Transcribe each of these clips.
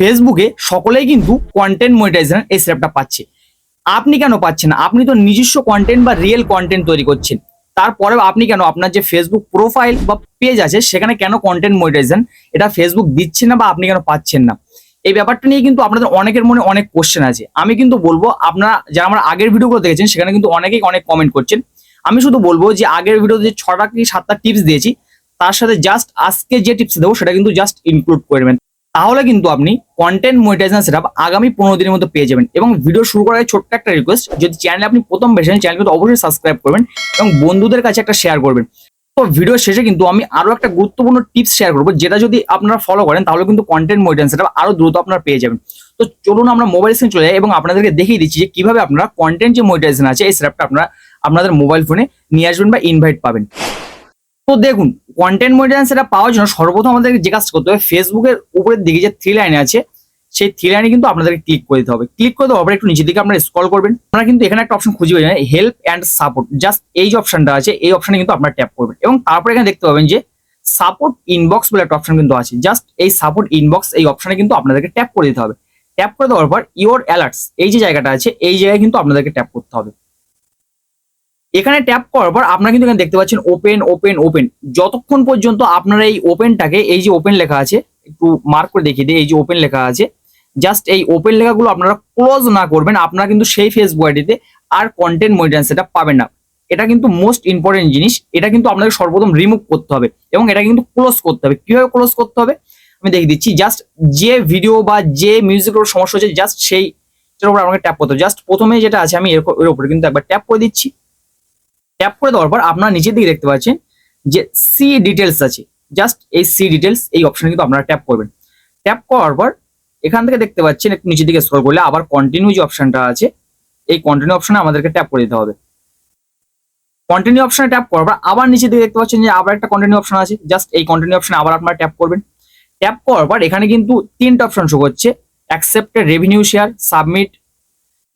ফেসবুকে সকলেই কিন্তু কন্টেন্ট মনিটাইজেশন এই সেটআপটা পাচ্ছে। আপনি কেন পাচ্ছেন? আপনি তো নিজস্ব কন্টেন্ট বা রিয়েল কন্টেন্ট তৈরি করছেন। তারপরেও আপনি কেন আপনার যে ফেসবুক প্রোফাইল বা পেজ আছে, সেখানে কেন কন্টেন্ট মনিটাইজেশন এটা ফেসবুক দিচ্ছে না বা আপনি কেন পাচ্ছেন না? এই ব্যাপারটা নিয়ে কিন্তু আপনাদের অনেকের মনে অনেক কোশ্চেন আছে। আমি কিন্তু বলব, আপনারা যারা আমার আগের ভিডিওগুলো দেখেছেন, সেখানে কিন্তু অনেকেই অনেক কমেন্ট করছেন। আমি শুধু বলব যে, আগের ভিডিওতে যে ছটা কি সাতটা টিপস দিয়েছি, তার সাথে জাস্ট আজকে যে টিপস দেবো, সেটা কিন্তু জাস্ট ইনক্লুড করবেন তাহলে কিন্তু আপনি কন্টেন্ট মনিটাইজেশন সেটআপ আগামী পনেরো দিনের মধ্যে পেয়ে যাবেন। এবং ভিডিও শুরু করার আগে ছোট্ট একটা রিকোয়েস্ট যদি চ্যানেলে আপনি প্রথম বেসেন চ্যানেল কিন্তু অবশ্যই সাবস্ক্রাইব করবেন এবং বন্ধুদের কাছে একটা শেয়ার করবেন। তো ভিডিও শেষে কিন্তু আমি আরও একটা গুরুত্বপূর্ণ টিপস শেয়ার করব, যেটা যদি আপনারা ফলো করেন, তাহলে কিন্তু কন্টেন্ট মনিটাইজেশন সেটআপ আরও দ্রুত আপনারা পেয়ে যাবেন। তো চলুন আমরা মোবাইল স্ক্রিন চলে যাই এবং আপনাদেরকে দেখিয়ে দিচ্ছি যে কীভাবে আপনারা কন্টেন্ট যে মনিটাইজেশন আছে, এই সেটআপটা আপনারা আপনাদের মোবাইল ফোনে নিয়ে আসবেন বা ইনভাইট পাবেন। তো দেখুন কন্টেন্ট মনিটাইজেশন সেটা পাওয়ার জন্য সর্বপ্রথম আমাদেরকে যে কাজ করতে হবে ফেসবুকের উপরের দিকে যে থ্রি লাইন আছে, সেই থ্রি লাইনে কিন্তু আপনাদেরকে ক্লিক করে দিতে হবে। ক্লিক করে দেওয়ার পর একটু নিচের দিকে আপনারা স্ক্রল করবেন। আপনারা কিন্তু এখানে একটা অপশন খুঁজে পাবেন হেল্প অ্যান্ড সাপোর্ট জাস্ট এই যে অপশনটা আছে, এই অপশনে কিন্তু আপনারা ট্যাপ করবেন। এবং তারপরে এখানে দেখতে পাবেন যে সাপোর্ট ইনবক্স বলে একটা অপশন কিন্তু আছে। জাস্ট এই সাপোর্ট ইনবক্স এই অপশনে কিন্তু আপনাদেরকে ট্যাপ করে দিতে হবে। ট্যাপ করে দেওয়ার পর ইওর অ্যালার্টস এই যে জায়গাটা আছে, এই জায়গায় কিন্তু আপনাদেরকে ট্যাপ করতে হবে। এখানে ট্যাপ করার পর আপনারা কিন্তু এখানে দেখতে পাচ্ছেন ওপেন ওপেন ওপেন যতক্ষণ পর্যন্ত আপনারা এই ওপেনটাকে এই যে ওপেন লেখা আছে, একটু মার্ক করে দেখিয়ে দিই, এই যে ওপেন লেখা আছে জাস্ট এই ওপেন লেখাগুলো আপনারা ক্লোজ না করবেন, আপনারা কিন্তু সেই ফেসবুক আইডিতে আর কন্টেন্ট মনিটাইজেশন সেটা পাবেন না। এটা কিন্তু মোস্ট ইম্পর্টেন্ট জিনিস, এটা কিন্তু আপনাকে সর্বপ্রথম রিমুভ করতে হবে এবং এটা কিন্তু ক্লোজ করতে হবে। কীভাবে ক্লোজ করতে হবে? আমি দেখিয়ে দিচ্ছি জাস্ট যে ভিডিও বা যে মিউজিকের সমস্যা হচ্ছে জাস্ট সেই উপর আমাকে ট্যাপ করতে হবে। জাস্ট প্রথমে যেটা আছে, আমি এর উপরে কিন্তু একবার ট্যাপ করে দিচ্ছি। ট্যাপ করে দেওয়ার পর আপনারা নিচের দিকে দেখতে পাচ্ছেন যে সি ডিটেলস আছে। জাস্ট এই সি ডিটেলস এই অপশনে কিন্তু আপনারা ট্যাপ করবেন। ট্যাপ করার পর এখান থেকে দেখতে পাচ্ছেন একটু নিচের দিকে স্ক্রল করলে আবার কন্টিনিউ যে অপশনটা আছে, এই কন্টিনিউ অপশনে আমাদেরকে ট্যাপ করে দিতে হবে। কন্টিনিউ অপশনে ট্যাপ করার পর আবার নিচের দিকে দেখতে পাচ্ছেন যে আবার একটা কন্টিনিউ অপশন আছে। জাস্ট এই কন্টিনিউ অপশনে আবার আপনারা ট্যাপ করবেন। ট্যাপ করার পর এখানে কিন্তু তিনটা অপশন শো করছে accepted revenue share submit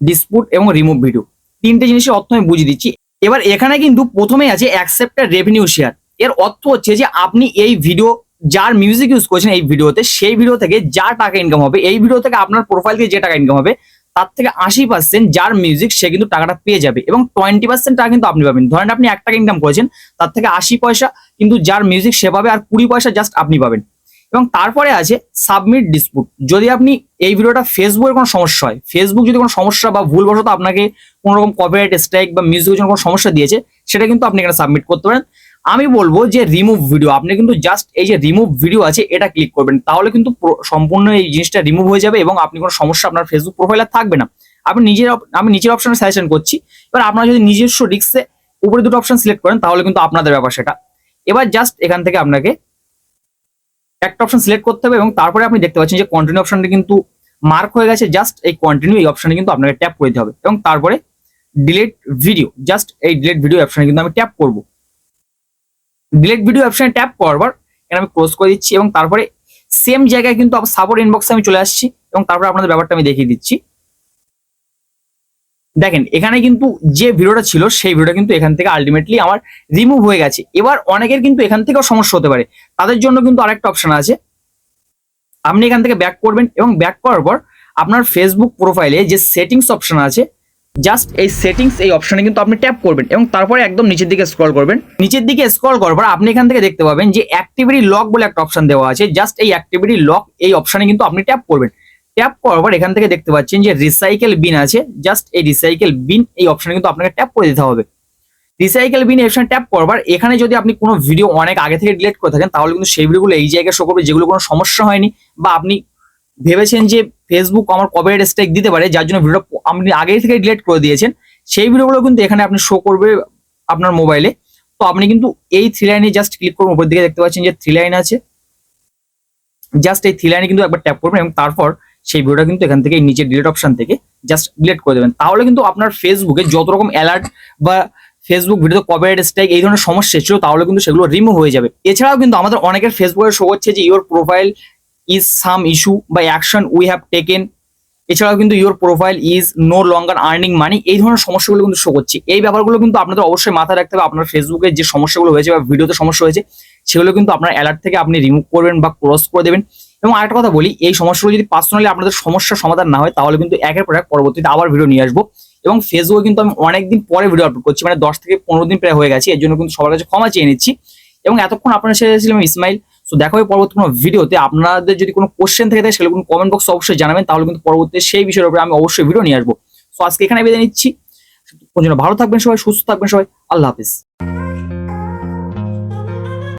dispute এবং রিমুভ ভিডিও তিনটে জিনিসের অর্থ আমি বুঝিয়ে দিচ্ছি। এবার এখানে কিন্তু প্রথমে আছে অ্যাকসেপ্টেড রেভিনিউ শেয়ার এর অর্থ হচ্ছে যে আপনি এই ভিডিও যার মিউজিক ইউজ করছেন এই ভিডিওতে সেই ভিডিও থেকে যা টাকা ইনকাম হবে, এই ভিডিও থেকে আপনার প্রোফাইল থেকে যে টাকা ইনকাম হবে, তার থেকে আশি পার্সেন্ট যার মিউজিক সে কিন্তু টাকাটা পেয়ে যাবে এবং টোয়েন্টি পার্সেন্ট টাকা কিন্তু আপনি পাবেন। ধরেন আপনি এক টাকা ইনকাম করেছেন, তার থেকে আশি পয়সা কিন্তু যার মিউজিক সে পাবে আর কুড়ি পয়সা জাস্ট আপনি পাবেন। এবং তারপরে আছে সাবমিট ডিসপুট যদি আপনি এই ভিডিওটা ফেসবুকের কোনো সমস্যা হয় ফেসবুক যদি কোনো সমস্যা বা ভুলবশত আপনাকে কোনো রকম কপিরাইট স্ট্রাইক বা মিউজিকের জন্য কোনো সমস্যা দিয়েছে, সেটা কিন্তু আপনি এখানে সাবমিট করতে পারেন। আমি বলব যে রিমুভ ভিডিও আপনি কিন্তু জাস্ট এই যে রিমুভ ভিডিও আছে, এটা ক্লিক করবেন। তাহলে কিন্তু সম্পূর্ণ এই জিনিসটা রিমুভ হয়ে যাবে এবং আপনি কোনো সমস্যা আপনার ফেসবুক প্রোফাইলে থাকবে না। আপনি নিজের আমি নিজের অপশনে সাজেশন করছি। এবার আপনারা যদি নিজস্ব রিক্সে উপরে দুটো অপশন সিলেক্ট করেন, তাহলে কিন্তু আপনাদের ব্যাপার সেটা। এবার জাস্ট এখান থেকে আপনাকে একটা অপশন সিলেক্ট করতে হবে এবং তারপরে আপনি দেখতে পাচ্ছেন যে কন্টিনিউ অপশনটা কিন্তু মার্ক হয়ে গেছে। জাস্ট এই কন্টিনিউ এই অপশনে কিন্তু আপনাকে ট্যাপ করে দিতে হবে এবং তারপরে ডিলেট ভিডিও জাস্ট এই ডিলেট ভিডিও অপশনে কিন্তু আমি ট্যাপ করব। ডিলেট ভিডিও অপশনে ট্যাপ করবার এখানে আমি ক্লোজ করে দিচ্ছি এবং তারপরে সেম জায়গায় কিন্তু সাপোর্ট ইনবক্সে আমি চলে আসছি এবং তারপরে আপনাদের ব্যাপারটা আমি দেখিয়ে দিচ্ছি। দেখেন, এখানে কিন্তু যে ভিডিওটা ছিল, সেই ভিডিওটা কিন্তু এখান থেকে আলটিমেটলি আমার রিমুভ হয়ে গেছে। এবার অনেকের কিন্তু এখান থেকেও সমস্যা হতে পারে। তাদের জন্য কিন্তু আরেকটা অপশন আছে। আপনি এখান থেকে ব্যাক করবেন এবং ব্যাক করার পর আপনার ফেসবুক প্রোফাইলে যে সেটিংস অপশন আছে জাস্ট এই সেটিংস এই অপশনে কিন্তু আপনি ট্যাপ করবেন এবং তারপরে একদম নিচের দিকে স্ক্রল করবেন। নিচের দিকে স্ক্রল করার পর আপনি এখান থেকে দেখতে পাবেন যে অ্যাক্টিভিটি লক বলে একটা অপশন দেওয়া আছে। জাস্ট এই অ্যাক্টিভিটি লক এই অপশনে কিন্তু আপনি ট্যাপ করবেন। ট্যাপ করার পর এখান থেকে দেখতে পাচ্ছেন যে রিসাইকেল বিন আছে। জাস্ট এই রিসাইকেল বিন এই অপশনে কিন্তু আপনাকে ট্যাপ করে দিতে হবে। রিসাইকেল বিন অপশন ট্যাপ করবার এখানে যদি আপনি কোনো ভিডিও অনেক আগে থেকে ডিলিট করে থাকেন, তাহলে কিন্তু সেই ভিডিওগুলো এই জায়গায় শো করবে, যেগুলো কোনো সমস্যা হয়নি বা আপনি ভেবেছেন যে ফেসবুক আমার কপিরাইট স্ট্রাইক দিতে পারে, যার জন্য ভিডিও আপনি আগে থেকে ডিলিট করে দিয়েছেন, সেই ভিডিওগুলো কিন্তু এখানে আপনি শো করবে আপনার মোবাইলে তো আপনি কিন্তু এই থ্রি লাইনে জাস্ট ক্লিক করুন, উপর দিকে দেখতে পাচ্ছেন যে থ্রি লাইন আছে। জাস্ট এই থ্রি লাইনে কিন্তু একবার ট্যাপ করবেন এবং তারপর সেই ভিডিওটা কিন্তু এখান থেকে নিচে ডিলেট অপশন থেকে জাস্ট ডিলেট করে দেবেন। তাহলে কিন্তু আপনার ফেসবুকে যত রকম অ্যালার্ট বা ফেসবুক ভিডিওতে কপিরাইট স্ট্রাইক এই ধরনের সমস্যা ছিল, তাহলে কিন্তু সেগুলো রিমুভ হয়ে যাবে। এছাড়াও কিন্তু আমাদের অনেকের ফেসবুকে শো হচ্ছে যে your profile is some issue বা অ্যাকশন উই হ্যাভ টেকেন এছাড়াও কিন্তু your profile is no longer earning money এই ধরনের সমস্যাগুলো কিন্তু শো করছে এই ব্যাপারগুলো কিন্তু আপনাদের অবশ্যই মাথায় রাখতে হবে। আপনার ফেসবুকে যে সমস্যাগুলো হয়েছে বা ভিডিওতে সমস্যা হয়েছে, সেগুলো কিন্তু আপনার অ্যালার্ট থেকে আপনি রিমুভ করবেন বা ক্রস করে দেবেন। এবং আরেকটা কথা বলি, এই সমস্যাগুলো যদি পার্সোনালি আপনাদের সমস্যার সমাধান না হয়, তাহলে কিন্তু একের পর এক পরবর্তীতে আবার ভিডিও নিয়ে আসব। এবং ফেসবুকে কিন্তু আমি অনেকদিন পরে ভিডিও আপলোড করছি মানে দশ থেকে পনেরো দিন প্রায় হয়ে গেছে, এর জন্য কিন্তু সবার কাছে ক্ষমা চেয়ে নিচ্ছি। এবং এতক্ষণ আপনার সাথে ছিলাম ইসমাইল সো দেখা হবে পরবর্তী কোনো ভিডিওতে আপনাদের যদি কোনো কোশ্চেন থেকে থাকে, সেগুলো কমেন্ট বক্সে অবশ্যই জানাবেন, তাহলে কিন্তু পরবর্তীতে সেই বিষয়ের উপরে আমি অবশ্যই ভিডিও নিয়ে আসব। সো আজকে এখানে বেঁধে নিচ্ছি ভালো থাকবেন সবাই, সুস্থ থাকবেন সবাই, আল্লাহ হাফিজ।